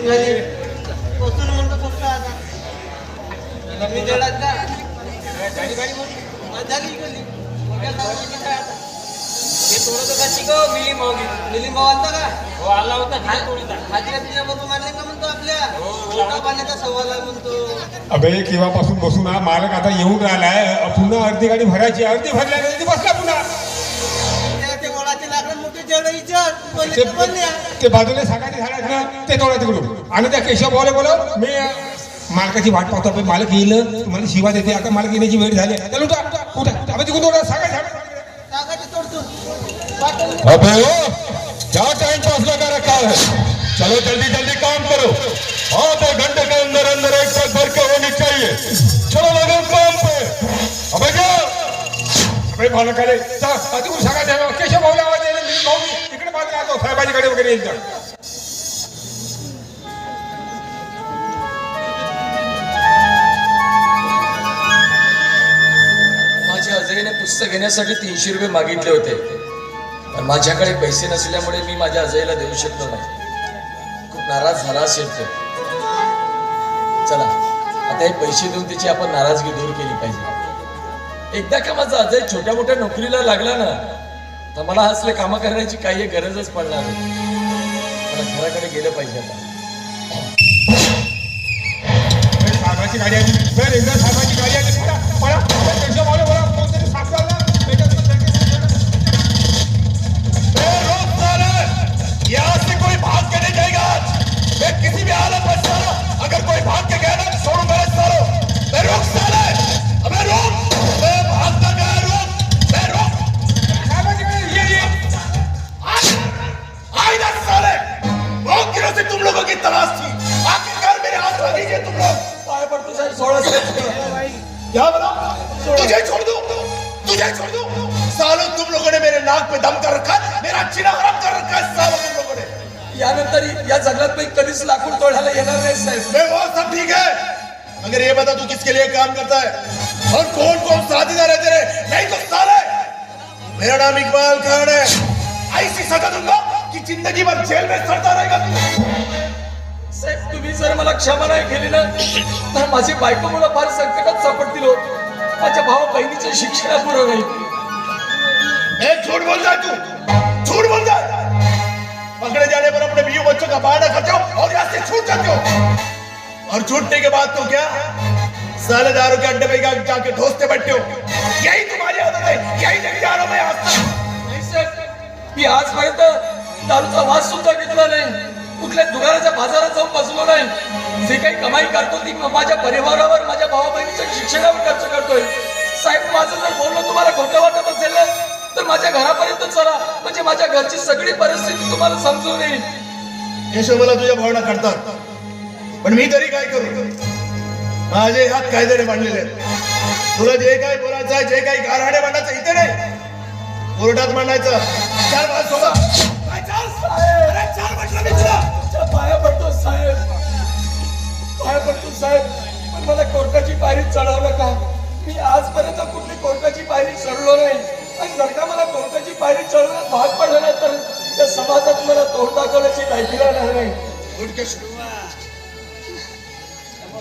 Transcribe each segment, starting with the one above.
म्हणतो आता. मी गाडी गाडी झाली इकडली. आता. हे तोडत का शिकव मिली मावली मिली माव आलता का? हो आला होता. तिच्या बरोबर मारले का म्हणतो आपल्या? पाण्याचा सवाल आहे म्हणतो. अबे केव्हापासून बसून हा मालक आता येऊन राहिलाय? पुन्हा अर्धी गाडी भरायची अर्धी भरल्यानंतर ती बसला ते ते बाजूला सांगायचे झाडात ना ते तोडा तिकडून आणि त्या केशव बोले बोल मी मालकाची वाट पाहतो आपण मालक येईल. मला शिवा देते. आता मालक येण्याची वेळ झाली. चल उठा उठा अबे तिकडून तोडा सांगा सांगा टाकाचे तोडतो पाटण अबे ओ, क्या टाइम पास लगा रखा है चलो जल्दी जल्दी काम करो. आधे घंटे के अंदर अंदर एक ट्रक भर के होनी चाहिए चलो लगो काम पे. अबे क्या अबे मालकाले जा तिकडून सांगा त्या केशव बाजूला वगैरे येईल माझ्या अजयने पुस्तक घेण्यासाठी तीनशे रुपये मागितले होते. पण माझ्याकडे पैसे नसल्यामुळे मी माझ्या अजयला देऊ शकलो नाही. खूप नाराज झाला असेल तो. चला आता हे पैसे देऊन त्याची आपण नाराजगी दूर केली पाहिजे. एकदा का माझा अजय छोट्या मोठ्या नोकरीला लागला ना तर मला असले कामं करण्याची काही गरजच पडणार नाही. मला घराकडे गेलं पाहिजे आता. अबे, साहेबाची गाडी आली सर एकदा साहेबाची गाडी आली तुझे छोड़ दो सालों तुम लोगों ने मेरे नाक पे दम कर रखा है मेरा चिना हराम कर रखा है सालों तुम लोगों ने यानंतर या जंगलात मी कधीच लाकूड तोडायला येणार नाही साहेब. मैं वो सब ठीक है मगर ये बता तू किसके लिए काम करता है? और कौन कौन साथीदार है तेरे? नहीं तो साले मेरा नाम इकबाल खान है। ऐसी सजा दूंगा कि जिंदगी भर जेल में सड़ता रहेगा तू। साहेब तुम्ही जर मला क्षमा नाही केली ना तर माझी बायको मला फार संकटात सापडतील हो. माझ्या भावा बहिणीच्या शिक्षणापुरं नाही ए, झूठ बोल है तू. झूठ बोल है पकड़े जाने पर अपने बीवी बच्चों का बहाना करते हो और यहाँ से छूट जाते हो और छूटने के बाद तो क्या? साले दारू के अड्डे पे जा- जाके ढोसते बैठते हो? यही तुम्हारी आदत है यही लेके जा रहा हूं मैं आज तक मी आजपर्यंत दारूचा वास सुद्धा घेतला नाही. कुठल्या दुकानाच्या बाजारात जाऊन बसलो नाही. जे काही कमाई करतो ती माझ्या परिवारावर माझ्या भावा बहिणीच्या शिक्षणावर खर्च करतोय. साहेब माझं जर बोलणं तुम्हाला खोटं वाटत असेल ना तर माझ्या घरापर्यंत चला. म्हणजे माझ्या घरची सगळी परिस्थिती तुम्हाला समजून येईल. केशव मला तुझ्या भावना करतात पण मी तरी काय करू? माझे हात कायद्याने बांधलेले आहेत. तुला जे काही बोलायचं जे काही गाराडे मांडायचं इथे नाही. कोर्टात मांडायचं. चार पाच सोबत काय चाल? म्हटलं मी तुला. पाया पडतो साहेब. पाया पडतो साहेब. पण मला कोर्टाची पायरी चढवलं का? मी आजपर्यंत कुठली कोर्टाची पायरी चढलो नाही. आणि जर का मला कोर्टाची पायरी चढवण्यात भाग पडला ना तर त्या समाजात मला तोंड दाखवण्याची लायकी राहणार नाही. उठ केशव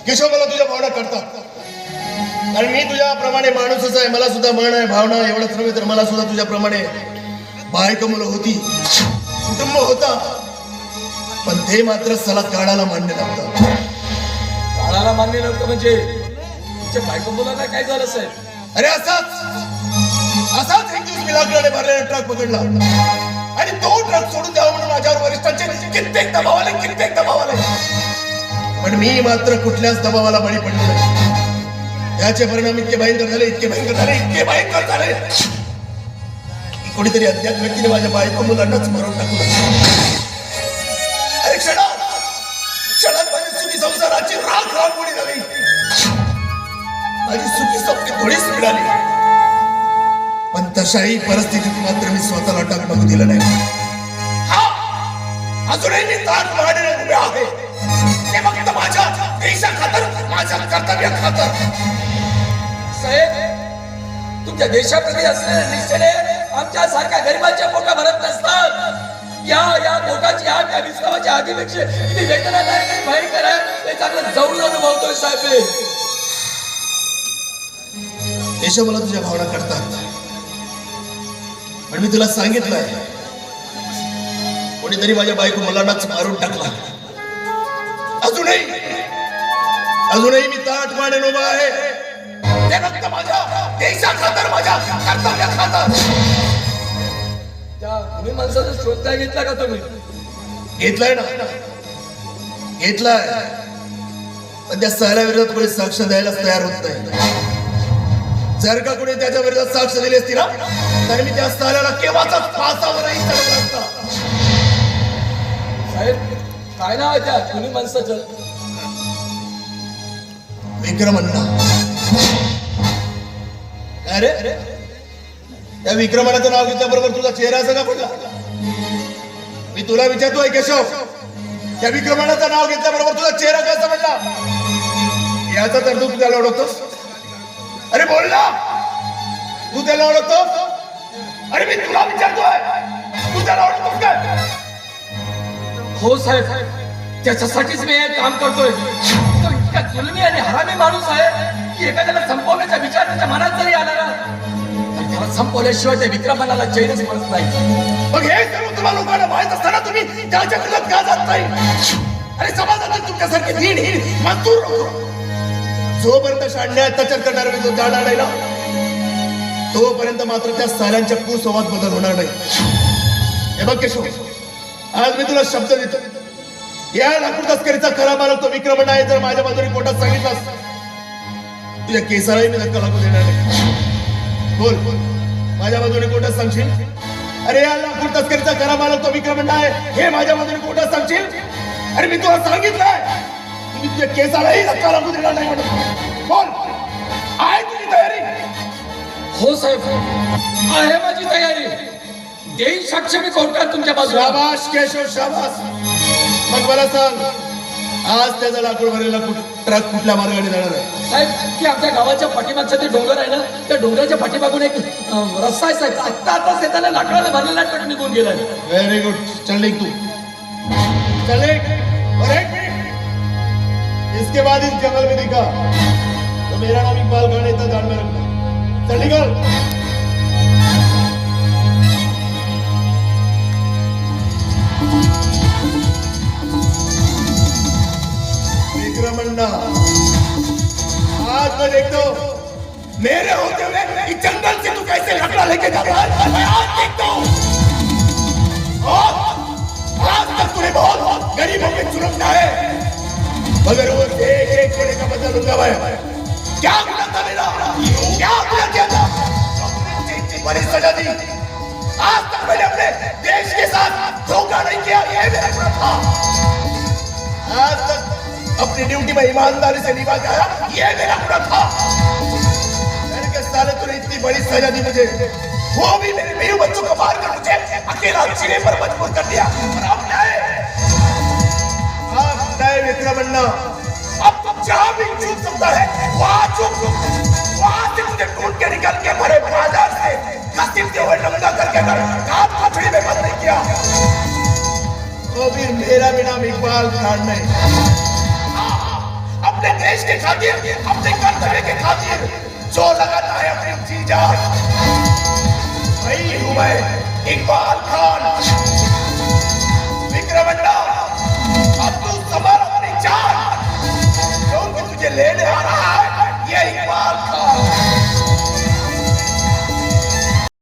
केशव मला तुझ्या भावना करतात कारण मी तुझ्याप्रमाणे माणूसच आहे. मला सुद्धा मन आहे भावना एवढंच नव्हे तर मला सुद्धा तुझ्याप्रमाणे बायको मुलं होती. कुटुंब होता. पण ते मात्र सला काढायला मान्य नव्हतं. काळाला मान्य नव्हतं म्हणजे तुमच्या बायको मुलांना काय झालं साहेब? अरे असाच. असाच एक दिवस मी लाकडाने भरलेला ट्रक पकडला. आणि तो ट्रक सोडून द्यावा म्हणून माझ्यावर वरिष्ठांचे कित्येक दबाव आले कित्येक दबाव आले. पण मी मात्र कुठल्याच दबावाला बळी पडलो नाही. याचे परिणाम इतके भयंकर झाले इतके भयंकर झाले इतके भयंकर झाले. कोणीतरी अज्ञात व्यक्तीने माझ्या बायको मुलांनाच मरून टाकलं. अरे क्षणात क्षणात माझ्या सुखी संसाराची राख रांगोळी झाली माझी सुखी स्वप्ने थोडीच मिळाली. पण तशाही परिस्थितीत मात्र मी स्वतःला टकमकू दिलं नाही. हा! अजूनही मी ताट मारणे उभे आहे. ते फक्त माझ्या देशा खातर माझ्या कर्तव्य खातर साहेब तुमच्या देशाप्रती असलेले निश्चय आमच्या सारख्या गरिबांच्या पोटा भरत नसतात. या या बोटाची आग या विश्रामाच्या आगीपेक्षा किती वेदनादायक आणि भयंकर आहे ते चांगलं जवळून अनुभवतोय साहेब मला तुझ्या भावना करतात पण मी तुला सांगितलंय. कोणीतरी माझ्या बायको मुलांनाच मारून टाकला. अजूनही अजूनही मी ताट मांडून उभा आहे. ते रक्त माझ्या देशा खातर माझ्या त्या माणसाचा शोध काय घेतला का तुम्ही? घेतलाय ना. घेतलाय. पण त्या सहला विरोधात कोणी साक्ष द्यायलाच तयार होत नाही. जर का कोणी त्याच्या विरोधात साक्ष दिली असती ना तर मी त्या सहल्याला चढवला असता. साहेब काय नाव आहे त्या तुम्ही माणसाचं? विक्रमण्णा. काय रे त्या विक्रमणाचं नाव घेतल्याबरोबर तुझा चेहरा असा का पडला? मी तुला विचारतोय केशव. त्या विक्रमणाचं नाव घेतल्याबरोबर तुझा चेहरा कसा पडला? याचा तर तू त्याला ओळखतोस. अरे बोल ना. तू त्याला ओळखतो अरे मी तुला विचारतोय. तू त्याला ओळखतोस काय? हो साहेब. त्याच्यासाठीच मी हे काम करतोय. तो इतका जुलमी आणि हरामी माणूस आहे की एखाद्याला संपवण्याच्या विचार त्याच्या मनात जरी आला संपवल्याशिवाय त्या विक्रमाला चैनच पडत नाही. मग हे सर्व तुम्हाला लोकांना माहीत असताना तुम्ही त्याच्या विरोधात का जात नाही? अरे समाजातील तुमच्यासारखे दिनहीन मजदूर लोक. जोपर्यंत शांड्या अत्याचार करणारे जो जाणार नाही ना तोपर्यंत मात्र त्या साऱ्यांच्या कुसंवाद बदल होणार नाही. हे बघ केशव आज मी तुला शब्द देतो. या लाकूड तस्करीचा खरा मालक तो विक्रम नाही जर माझ्या बाजूने कोर्टात सांगितलास. तुझ्या केसालाही मी धक्का लागू देणार नाही. बोल बोल. माझ्या बाजूने कोर्टात सांगशील? अरे या लाकूड तस्करीचा खरा मालक तो विक्रमण आहे. हे माझ्या बाजूने कोर्टात सांगशील? अरे मी तुला सांगितलंय. मी तुझ्या केसालाही धक्का लागू देणार नाही म्हणून? बोल. आहे तुझी तयारी? हो साहेब. आहे माझी तयारी. देईन साक्ष मी कोर्टात तुमच्या बाजूला. शाबाश केशव शाबास. मग मला सांग आज त्याचा लाकूड भरलेला कुठ- ट्रक कुठल्या मार्गाने जाणार आहे? साहेब की आमच्या गावाच्या पाठीमागचं ते डोंगर आहे ना त्या डोंगराच्या पाठीमागून एक अं, रस्ता आहे साहेब. आत्ता आता येताना लाकडाने भरलेला ट्रक निघून गेलाय. वेरी गुड चल निघ तू. चल निघ. और एक मिनट इसके बाद इस जंगल में दिखा। तो मेरा नाम इकबाल खान इतना ध्यान में रखना। चल निकल। विक्रमण्णा आज मैं देखता हूँ, मेरे होते हुए जंगल से तू कैसे लकड़ा लेके जा रहा है। मैं आज देखता हूँ। आज तक तूने बहुत गरीबों के चुनकना है मगर वो एक एक कोने का बदला लूँगा मैं। क्या गुना था मेरा? क्या गुना किया था? बड़ी सजा दी। आज तक मैंने अपने देश के साथ धोखा नहीं किया, ये मेरा गुना था। आज तक अपनी ड्यूटी में ईमानदारी से निभा गया ये मेरा गुना था। मैंने कहा, साले, तूने इतनी बड़ी सजा दी मुझे। वो भी मेरे मेरे बच्चों को मार कर मुझे अकेला चिरे पर मजबूर कर दिया। अब नए। नए विक्रमन्ना अब तो जहाँ भी चूक सकता है, वहाँ चूक वहाँ से मुझे ढूंढ के निकल के भरे बाज़ार से घसीटते हुए नंगा करके काट पछड़ी में बंद नहीं किया। तो फिर मेरा भी नाम इकबाल खान नहीं। अपने देश के खातिर, अपने कर्तव्य के खातिर, जो लगाता है अपनी जी जान वही हूँ मैं इकबाल खान। विक्रमंडा अब तू समर अपनी जान। क्योंकि तुझे लेने आ रहा है ये इकबाल खान।